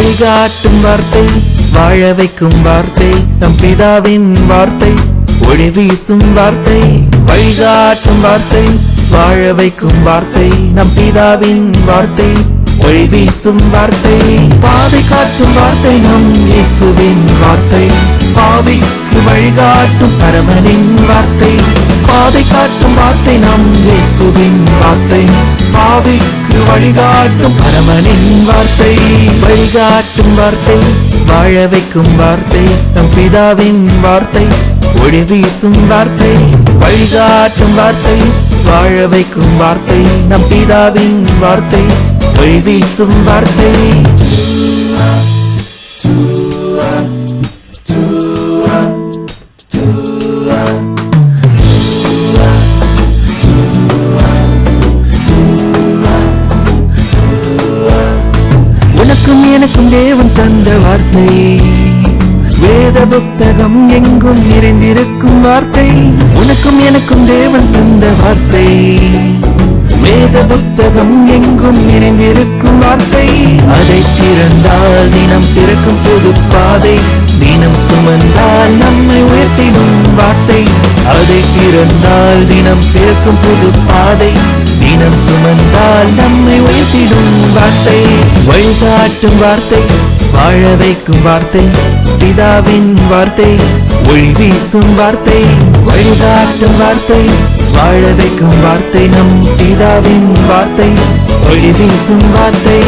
வழிகாட்டும் வார்த்தை வாழ வைக்கும் வார்த்தை நம் பிதாவின் வார்த்தை ஒளி வீசும் வார்த்தை வழிகாட்டும் வார்த்தை வாழ வைக்கும் வார்த்தை நம் பிதாவின் வார்த்தை ஒளி வீசும் வார்த்தை. பாதை காட்டும் வார்த்தை நம் இயேசுவின் வார்த்தை. பாவிக்கு வழிகாட்டும் பரமனின் வார்த்தை. பாதை காட்டும் வார்த்தை நம் இயேசுவின் வார்த்தை. பாவிக்கு வாழ்வுக்கு வழிகாட்டும் பரமனின் வார்த்தை வழிகாட்டும் வார்த்தை வாழ வைக்கும் வார்த்தை நம் பிதாவின் வார்த்தை ஒளி வீசும் வார்த்தை வழிகாட்டும் வார்த்தை வாழ வைக்கும் வார்த்தை நம் பிதாவின் வார்த்தை ஒளி வீசும் வார்த்தை. தேவன் தந்த வார்த்தை. வேத புத்தகம் எங்கும் நிறைந்திருக்கும் வார்த்தை. உனக்கும் எனக்கும் தேவன் தந்த வார்த்தை. வேத புத்தகம் எங்கும் நிறைந்திருக்கும் வார்த்தை. அதை திறந்தால் தினம் பிறக்கும் புது பாதை. தினம் சுமந்தால் நம்மை உயர்த்திடும் வார்த்தை. அதை திறந்தால் தினம் பிறக்கும் புது பாதை. தினம் சுமந்தால் நம்மை உயர்த்திடும் வார்த்தை வழிகாட்டும் வார்த்தை வாழ வைக்கும் வார்த்தை பிதாவின் வார்த்தை ஒளி வீசும் வார்த்தை வழிகாட்டும் வார்த்தை வாழ வைக்கும் வார்த்தை நம் பிதாவின் வார்த்தை ஒளி வீசும் வார்த்தை.